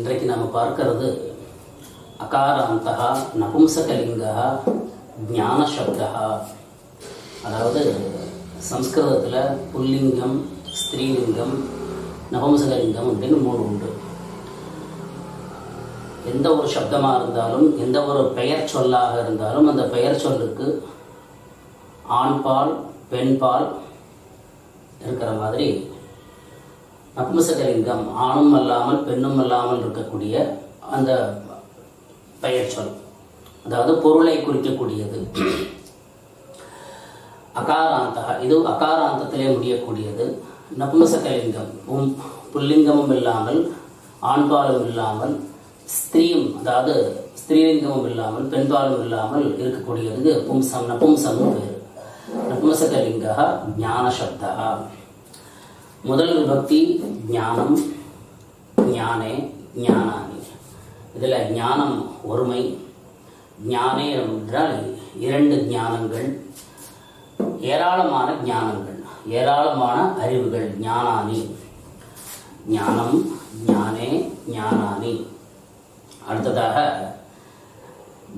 இன்றைக்கு நாம் பார்க்கறது அகாராந்தா நபும்சகலிங்கா ஞானசப்தா அதாவது சம்ஸ்கிருதத்தில் புல்லிங்கம் ஸ்திரீலிங்கம் நபம்சகலிங்கம் அப்படின்னு மூணு உண்டு. எந்த ஒரு சப்தமாக இருந்தாலும் எந்த ஒரு பெயர் சொல்லாக இருந்தாலும் அந்த பெயர் சொல்லுக்கு ஆண்பால் பெண்பால் இருக்கிற மாதிரி நப்மசகலிங்கம் ஆணும் அல்லாமல் பெண்ணும் அல்லாமல் இருக்கக்கூடிய அந்த பெயர் சொல். அதாவது பொருளை குறிக்கக்கூடியது. அகாராந்தா இது அகாராந்தத்திலே முடியக்கூடியது. நபும்சகலிங்கம் உம் புல்லிங்கமும் இல்லாமல் ஆண்பாலும் இல்லாமல் ஸ்திரீயும் அதாவது ஸ்திரீலிங்கமும் இல்லாமல் பெண்பாலும் இல்லாமல் இருக்கக்கூடியது. பும்சம் நபும்சம் பேர். நபும்சகலிங்கா ஞானசப்தா முதல் விபக்தி ஞானம் ஞானே ஞானானி இதில் ஞானம் ஒருமை ஞானே என்றால் இரண்டு ஞானங்கள் ஏராளமான ஞானங்கள் ஏராளமான அறிவுகள் ஞானானி ஞானம் ஞானே ஞானானி அடுத்ததாக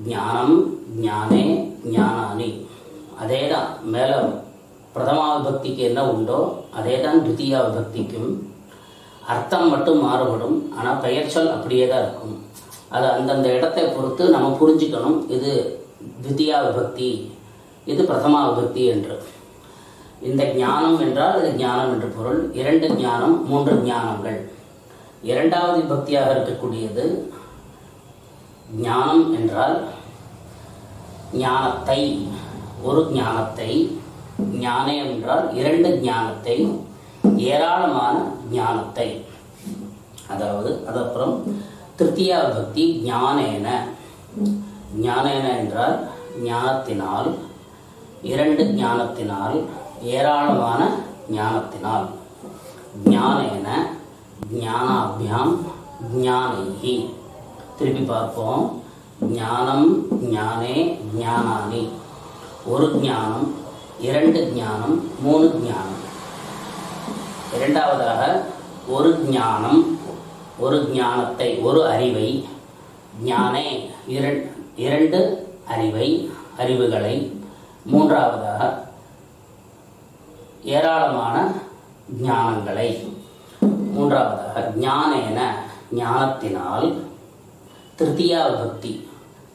ஞானம் ஞானே ஞானானி அதே தான் மேலே பிரதமா விபக்திக்கு என்ன உண்டோ அதே தான் துத்தியா விபக்திக்கும் அர்த்தம் மட்டும் மாறுபடும். ஆனால் பெயர்ச்சொல் அப்படியே தான் இருக்கும். அது அந்தந்த இடத்தை பொறுத்து நம்ம புரிஞ்சுக்கணும். இது துத்தியா விபக்தி இது பிரதமா விபக்தி என்று. இந்த ஞானம் என்றால் இது ஞானம் என்று பொருள். இரண்டு ஞானம் மூன்று ஞானங்கள். இரண்டாவது விபக்தியாக இருக்கக்கூடியது ஞானம் என்றால் ஞானத்தை ஒரு ஞானத்தை ஞானம் என்றால் இரண்டு ஞானத்தை ஏராளமான ஞானத்தை. அதாவது அதப்புறம் திருத்தியா பக்தி ஞானேன. ஞானேன என்றால் ஞானத்தினால் இரண்டு ஞானத்தினால் ஏராளமான ஞானத்தினால். ஞானேன ஞானாபியாம் ஞானேகி திருப்பி பார்ப்போம். ஞானம் ஞானே ஞானானி. ஒரு ஞானம் இரண்டு ஞானம் மூணு ஞானம். இரண்டாவதாக ஒரு ஞானம் ஒரு ஞானத்தை ஒரு அறிவை ஞானே இரண்- இரண்டு அறிவை அறிவுகளை. மூன்றாவதாக ஏராளமான ஞானங்களை. மூன்றாவதாக ஞானேன ஞானத்தினால் திருத்தியா விபக்தி.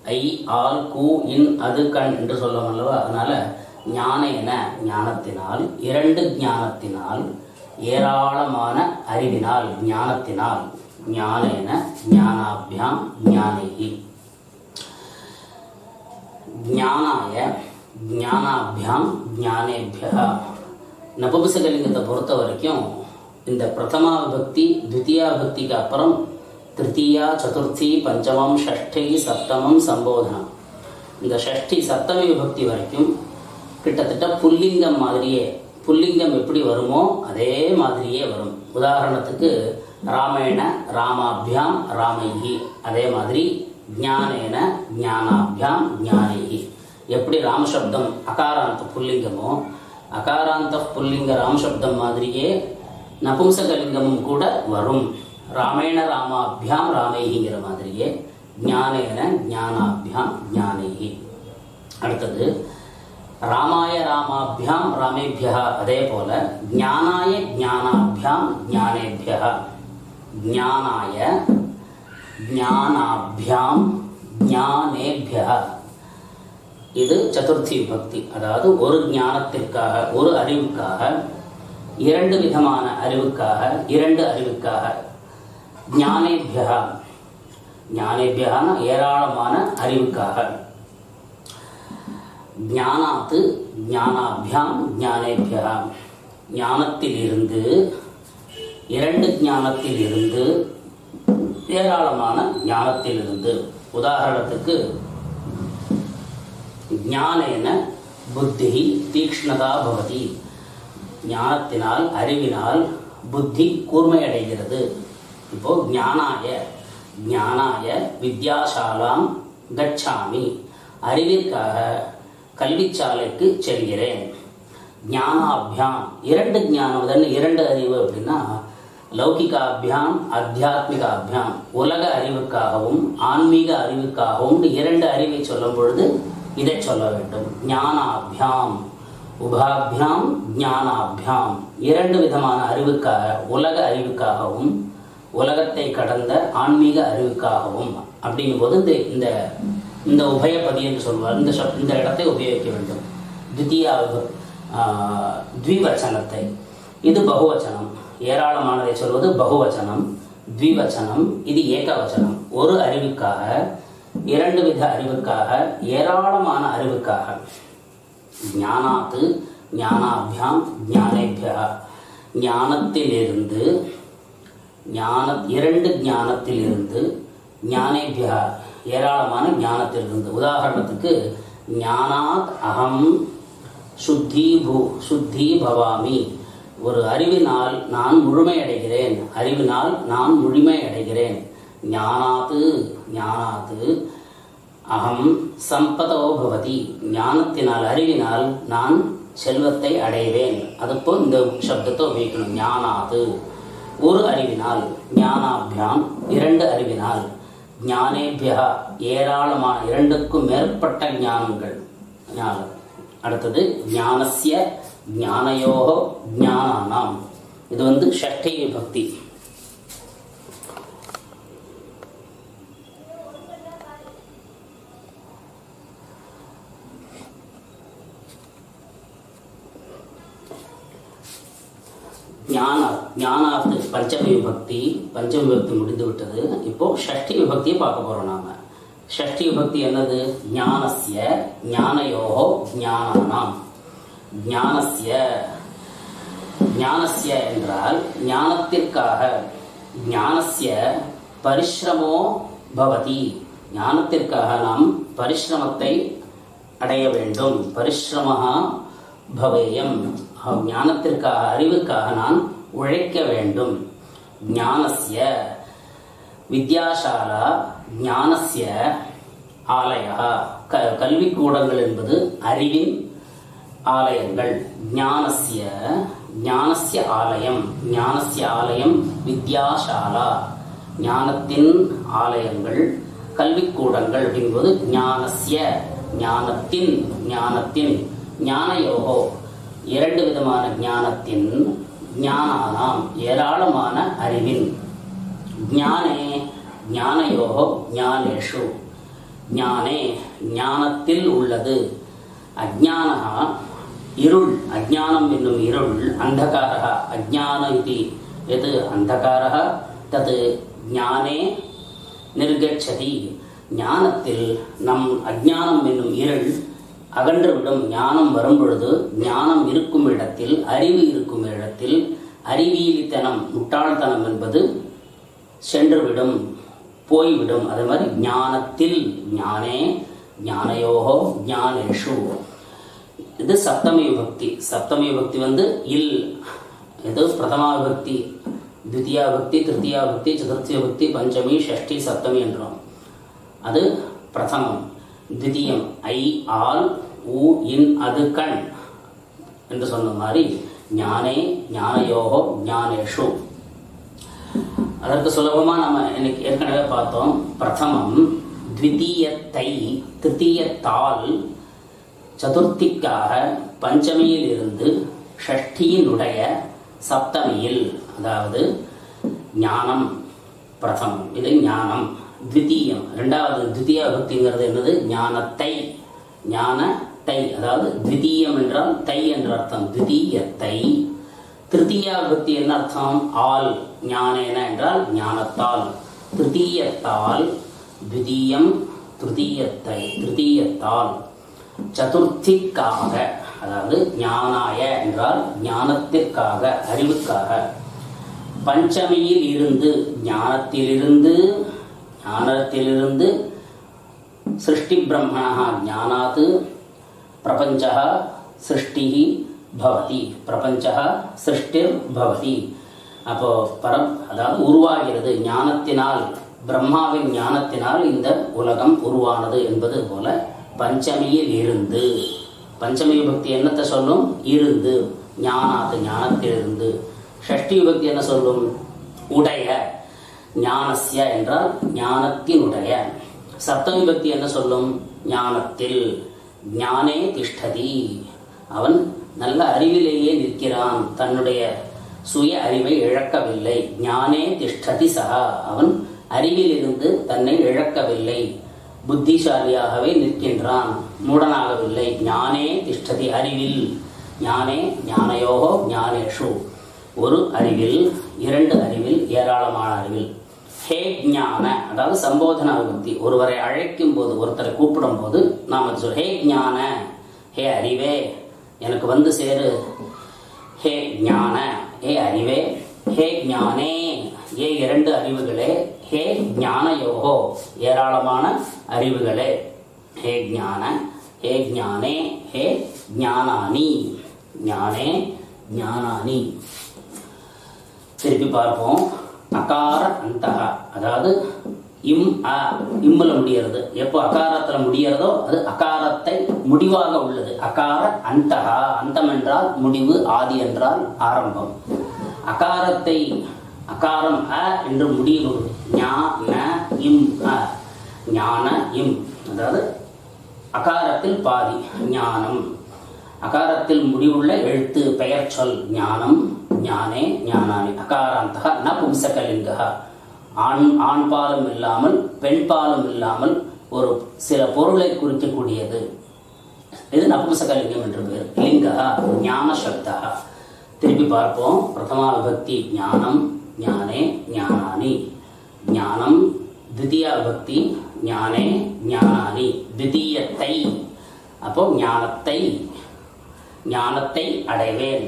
ஐ ஆல் கூ இன் அது கண் என்று சொல்லவல்லவா அல்லவா? அதனால ஞானேன ஞானத்தினால் இரண்டு ஞானத்தினால் ஏராளமான அறிவினால் ஞானத்தினால். ஞானேன ஞானாபியாம் ஞானேகி. ஞானாய ஞானாபியாம் ஞானேபியா. நபபுசகலிங்கத்தை பொறுத்த வரைக்கும் இந்த பிரதமா விபக்தி துத்தியா விபக்திக்கு அப்புறம் திருத்தீயா சதுர்த்தி பஞ்சமம் ஷஷ்டி சப்தமம் சம்போதனம். இந்த ஷஷ்டி சப்தமி விபக்தி வரைக்கும் கிட்டத்தட்ட புல்லிங்கம் மாதிரியே புல்லிங்கம் எப்படி வருமோ அதே மாதிரியே வரும். உதாரணத்துக்கு ராமேண ராமாபியாம் ராமைஹி. அதே மாதிரி ஞானேன ஞானாபியாம் ஞானைஹி. எப்படி ராமசப்தம் அகாராந்த புல்லிங்கமோ அகாராந்த புல்லிங்க ராமசப்தம் மாதிரியே நபும்சகலிங்கமும் கூட வரும். ராமேண ராமாபியாம் ராமைகிங்கிற மாதிரியே ஞானேன ஞானாபியாம் ஞானைஹி. அடுத்தது ராமாய ராமாபியாம் ராமேபியா அதே போல ஞானாய ஞானாபியாம் ஞானேபியா ஞானாய ஞானாபியாம் ஞானேபியா இது சதுர்த்தி விபக்தி அதாவது ஒரு ஞானத்திற்காக ஒரு அறிவுக்காக இரண்டு விதமான அறிவுக்காக இரண்டு அறிவுக்காக. ஞானேபியா ஞானேபியான ஏராளமான அறிவுக்காக. ஞானாத்து ஞானாபியாம் ஞானேபியா ஞானத்திலிருந்து இரண்டு ஞானத்திலிருந்து ஏராளமான ஞானத்திலிருந்து. உதாரணத்துக்கு ஞானேன புத்தி தீக்ஷ்ணதா பவதி. ஞானத்தினால் அறிவினால் புத்தி கூர்மையடைகிறது. இப்போ ஞானாய ஞானாய வித்யாசாலாம் கச்சாமி. அறிவிற்காக கல்விச்சாலைக்கு செல்கிறேன். ஞானாபியாம். இரண்டு ஞானம். தானே இரண்டு அறிவு அப்படின்னா லௌகிகாபியாம் அத்தியாத்மிகாபியாம் உலக அறிவுக்காகவும் ஆன்மீக அறிவுக்காகவும் இரண்டு அறிவை சொல்லும் பொழுது இதை சொல்ல வேண்டும். ஞானாபியாம். உபாபியாம் ஞானாபியாம். இரண்டு விதமான அறிவுக்காக உலக அறிவுக்காகவும் உலகத்தை கடந்த ஆன்மீக அறிவுக்காகவும் அப்படிங்கும்போது இந்த இந்த உபயபதி என்று சொல்வார். இந்த சொல் இந்த இடத்தை உபயோகிக்க வேண்டும். தித்தியா ஆஹ், த்விவச்சனத்தை. இது பகுவச்சனம். ஏராளமானதை சொல்வது பகுவச்சனம் த்விவச்சனம் இது ஏகவச்சனம். ஒரு அறிவுக்காக இரண்டு வித அறிவுக்காக ஏராளமான அறிவுக்காக. ஞானாத்து ஞானாபியாம் ஞானேபியா. ஞானத்திலிருந்து ஞான இரண்டு ஞானத்திலிருந்து ஞானேபியா. ஏராளமான ஞானத்திலிருந்து. உதாரணத்துக்கு ஞானாத் அகம் சுத்தி பூ சுத்தி பவாமி. ஒரு அறிவினால் நான் முழுமையடைகிறேன். அறிவினால் நான் முழுமையடைகிறேன். ஞானாத்து ஞானாத்து அகம் சம்பதோ பவதி. ஞானத்தினால் அறிவினால் நான் செல்வத்தை அடைவேன். அதுப்போ இந்த சப்தத்தை உபயோகிக்கணும். ஞானாது ஒரு அறிவினால் ஞானாபியாம் இரண்டு அறிவினால். ஞானேபியா ஏராளமான இரண்டுக்கும் மேற்பட்ட ஞானங்கள். ஞானம் அடுத்தது ஞானசிய ஞானயோகோ ஞானானாம். இது வந்து ஷஷ்டி விபக்தி ஞான. ஞானார்த்த பஞ்சமி விபக்தி பஞ்சமி விபக்தி முடிந்து விட்டது. இப்போ ஷஷ்டி விபக்தியை பார்க்க போறோம் நாம. ஷஷ்டி விபக்தி என்னது? ஞானசிய ஞானயோகோ ஞானானாம். ஞானசிய ஞானசிய என்றால் ஞானத்திற்காக. ஞானசிய பரிசிரமோ பவதி. ஞானத்திற்காக நாம் பரிசிரமத்தை அடைய வேண்டும். பரிசிரமாக பவேயம். ஞானத்திற்காக அறிவுக்காக நான் உழைக்க வேண்டும். ஞானசிய வித்யாசாலா ஞானசிய ஆலயா. க கல்விக்கூடங்கள் என்பது அறிவின் ஆலயங்கள். ஞானசிய ஞானசிய ஆலயம். ஞானசிய ஆலயம் வித்யாசாலா. ஞானத்தின் ஆலயங்கள் கல்விக்கூடங்கள் அப்படிங்கும்போது ஞானசிய ஞானத்தின் ஞானத்தின் ஞான யோகோ இரண்டு விதமான ஞானத்தின் ஜானானாம் ஏராளமான அறிவின். ஞானே ஞானயோகோ ஞானேஷு. ஞானே ஞானத்தில் உள்ளது. அஜானகா இருள். அஜானம் என்னும் இருள் அந்தகாரः அஜான இது எது அந்தகாரः தது ஞானே நிர்கச்சதி. ஞானத்தில் நம் அஜானம் என்னும் இருள் அகன்றவிடம் ஞானம் வரும்பொழுது ஞானம் இருக்கும் இடத்தில் அறிவு இருக்கும் இடத்தில் அறிவியலித்தனம் முட்டாள்தனம் என்பது சென்றுவிடும் போய்விடும். அதே மாதிரி ஞானத்தில் ஞானே ஞானயோகோ ஞானேஷு. இது சப்தமி பக்தி சப்தம பக்தி வந்து இல். இது பிரதமா விபக்தி திவித்தியா விபக்தி திருத்தியா விபக்தி சதுர்த்தி விபக்தி பஞ்சமி ஷஷ்டி சப்தமி என்றோம். அது பிரதமம். द्वितीयम् ஐ ஆல் ஊ இன் அது கண் என்று சொன்ன மாதிரி ஞானே ஞானயோகோ ஞானேஷு. அதற்கு சுலபமாக நம்ம இன்னைக்கு ஏற்கனவே பார்த்தோம். பிரதமம் த்விதீயத்தை திருத்தீயத்தால் சதுர்த்திக்காக பஞ்சமியில் இருந்து ஷஷ்டியினுடைய சப்தமியில் அதாவது ஞானம் பிரதமம். இது ஞானம். த்விதீயம். ரெண்டாவது த்விதீய விபக்திங்கிறது என்னது? ஞானத்தை. ஞான தை அதாவது திதீயம் என்றால் தை என்ற அர்த்தம். த்விதீயத்தை திருத்தீயா விபக்தி என்ன அர்த்தம்? ஆல். ஞானேன என்றால் ஞானத்தால். திருத்தீயத்தால் த்விதீயம் திருத்தீயத்தை திருத்தீயத்தால். சதுர்த்திக்காக அதாவது ஞானாய என்றால் ஞானத்திற்காக அறிவுக்காக. பஞ்சமியில் இருந்து ஞானத்திலிருந்து ஞானத்திலிருந்து சிருஷ்டி பிரம்மணா ஞானாது பிரபஞ்ச சிருஷ்டி பவதி. பிரபஞ்ச சிருஷ்டிர் பவதி. அப்போ பரம் அதாவது உருவாகிறது. ஞானத்தினால் பிரம்மாவின் ஞானத்தினால் இந்த உலகம் உருவானது என்பது போல பஞ்சமியில் இருந்து. பஞ்சமி விபக்தி என்னத்தை சொல்லும்? இருந்து. ஞானாத்து ஞானத்திலிருந்து. ஷஷ்டி விபக்தி என்ன சொல்லும்? உடைய. ஞானசிய என்றால் ஞானத்தினுடைய. சப்தமி பக்தி என்ன சொல்லும்? ஞானத்தில். ஞானே திஷ்டதி. அவன் நல்ல அறிவிலேயே நிற்கிறான். தன்னுடைய சுய அறிவை இழக்கவில்லை. ஞானே திஷ்டதி சகா அவன் அறிவிலிருந்து தன்னை இழக்கவில்லை. புத்திசாலியாகவே நிற்கின்றான். மூடனாகவில்லை. ஞானே திஷ்டதி அறிவில். ஞானே ஞானயோகோ ஞானேஷு. ஒரு அறிவில் இரண்டு அறிவில் ஏராளமான அறிவில். ஹே ஞான அதாவது சம்போதனா விபக்தி ஒருவரை அழைக்கும் போது ஒருத்தரை கூப்பிடும் போது நாம் அது சொல் ஹே ஞான ஹே அறிவே எனக்கு வந்து சேரு. ஹே ஞான ஹே அறிவே ஹே ஞானே ஏ இரண்டு அறிவுகளே ஹே ஞானயோகோ ஏராளமான அறிவுகளே. ஹே ஞான ஹே ஞானே ஹே ஞானானி ஞானே ஞானானி. திருப்பி பார்ப்போம். அகார அந்தகா அதாவது இம் அ இம்முல முடியறது. எப்போ அகாரத்தில் முடியறதோ அது அகாரத்தை முடிவாக உள்ளது. அகார அந்தகா அந்தம் என்றால் முடிவு ஆதி என்றால் ஆரம்பம். அகாரத்தை அகாரம் அ என்று முடிவு. ஞா ந இம் அ. ஞான இம். அதாவது அகாரத்தில் பாதி. ஞானம். அகாரத்தில் முடிவுள்ள எழுத்து பெயர் சொல் ஞானம் ஞானே ஞானானி. அகாராந்தக ந பும்சகலிங்க ஆண் ஆண் பாலம் இல்லாமல் பெண் பாலம் இல்லாமல் ஒரு சில பொருளை குறிக்கக்கூடியது. இது நபும்சகலிங்கம் என்று பேர் லிங்கா ஞான சப்தா திருப்பி பார்ப்போம். பிரதமா விபக்தி ஞானம் ஞானே ஞானானி. ஞானம் தித்தியா விபக்தி ஞானே ஞானானி. தித்தீயத்தை அப்போ ஞானத்தை ஞானத்தை அடைவேன்.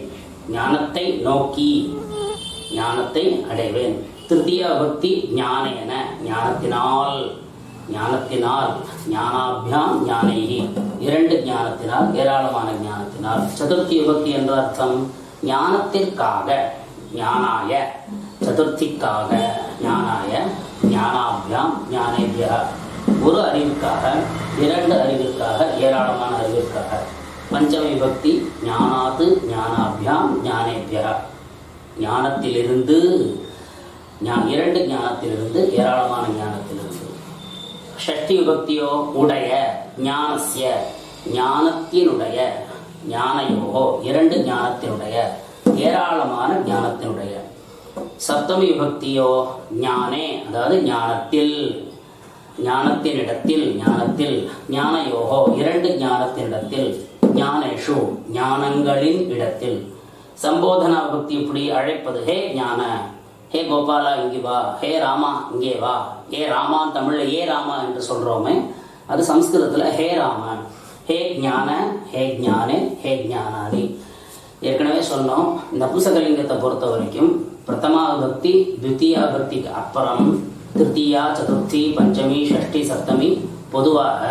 ஞானத்தை நோக்கி ஞானத்தை அடைவேன். திருத்திய பக்தி ஞானேன ஞானத்தினால் ஞானத்தினால் ஞானாபியாம் ஞானேகி. இரண்டு ஞானத்தினால் ஏராளமான ஞானத்தினால். சதுர்த்தி விபக்தி என்ற அர்த்தம் ஞானத்திற்காக ஞானாய சதுர்த்திக்காக ஞானாய ஞானாபியாம் ஞானேபியா. ஒரு அறிவுக்காக இரண்டு அறிவிற்காக ஏராளமான அறிவிற்காக. பஞ்சவிபக்தி ஞானாது ஞானாபியாம் ஞானேபியா ஞானத்திலிருந்து இரண்டு ஞானத்திலிருந்து ஏராளமான ஞானத்திலிருந்து. ஷஷ்டி விபக்தியோ உடைய ஞானசிய ஞானத்தினுடைய ஞானயோகோ இரண்டு ஞானத்தினுடைய ஏராளமான ஞானத்தினுடைய. சப்தமி விபக்தியோ ஞானே அதாவது ஞானத்தில் ஞானத்தினிடத்தில் ஞானத்தில் ஞானயோகோ இரண்டு ஞானத்தினிடத்தில் ஞானேஷு ஞானங்களின் இடத்தில். சம்போதனா பக்தி இப்படி அழைப்பது ஹே ஞான ஹே கோபாலா இங்கே வா ஹே ராமா இங்கே வா ஹே ராமா தமிழ்ல ஏ ராமா என்று சொல்றோமே அது சம்ஸ்கிருதத்துல ஹே ராம ஹே ஞான ஹே ஞானே ஹே ஞானாதி. ஏற்கனவே சொன்னோம் இந்த புசகலிங்கத்தை பொறுத்த வரைக்கும் பிரதமா பக்தி துவித்தீயா பக்திக்கு அப்புறம் திருத்தீயா சதுர்த்தி பஞ்சமி ஷஷ்டி சப்தமி பொதுவாக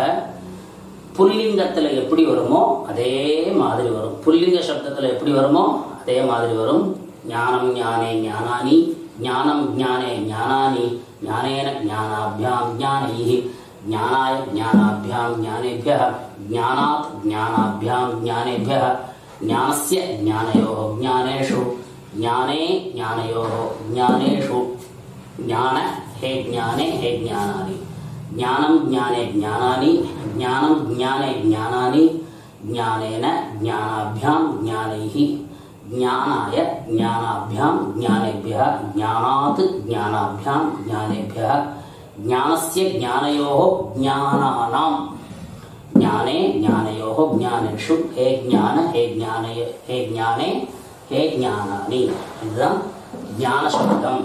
புல்லிங்கத்தில் எப்படி வருமோ அதே மாதிரி வரும். புல்லிங்க சப்தத்தில் எப்படி வருமோ அதே மாதிரி வரும். ஞானம் ஞானே ஞானானி ஞானம் ஞானே ஞானானி ஞானேன ஞானாபியாம் ஞானை ஞானாய ஞானாபியாம் ஞானேபிய ஞானாத் ஞானாபியாம் ஞானேபிய ஞானசிய ஞானயோ ஞானேஷு ஞானே ஞானயோ ஞானேஷு ஞான ஹே ஞானே ஹே ஞானானி. ಜ್ಞಾನಂ ಜ್ಞಾನೆ ಜ್ಞಾನಾನಿ ಜ್ಞಾನಂ ಜ್ಞಾನೆ ಜ್ಞಾನಾನಿ ಜ್ಞಾನೇನ ಜ್ಞಾನಾಭ್ಯಾಂ ಜ್ಞಾನೈಃ ಜ್ಞಾನಾಯ ಜ್ಞಾನಾಭ್ಯಾಂ ಜ್ಞಾನೇಭ್ಯः ಜ್ಞಾನಾತ್ ಜ್ಞಾನಾಭ್ಯಾಂ ಜ್ಞಾನೇಭ್ಯः ಜ್ಞಾನಸ್ಯ ಜ್ಞಾನಯೋः ಜ್ಞಾನಾನಾಂ ಜ್ಞಾನೇ ಜ್ಞಾನಯೋः ಜ್ಞಾನೇಷು ಹೇ ಜ್ಞಾನ ಹೇ ಜ್ಞಾನಯ ಹೇ ಜ್ಞಾನೇ ஹே ஞானானி இதுதான் ஞான சப்தம்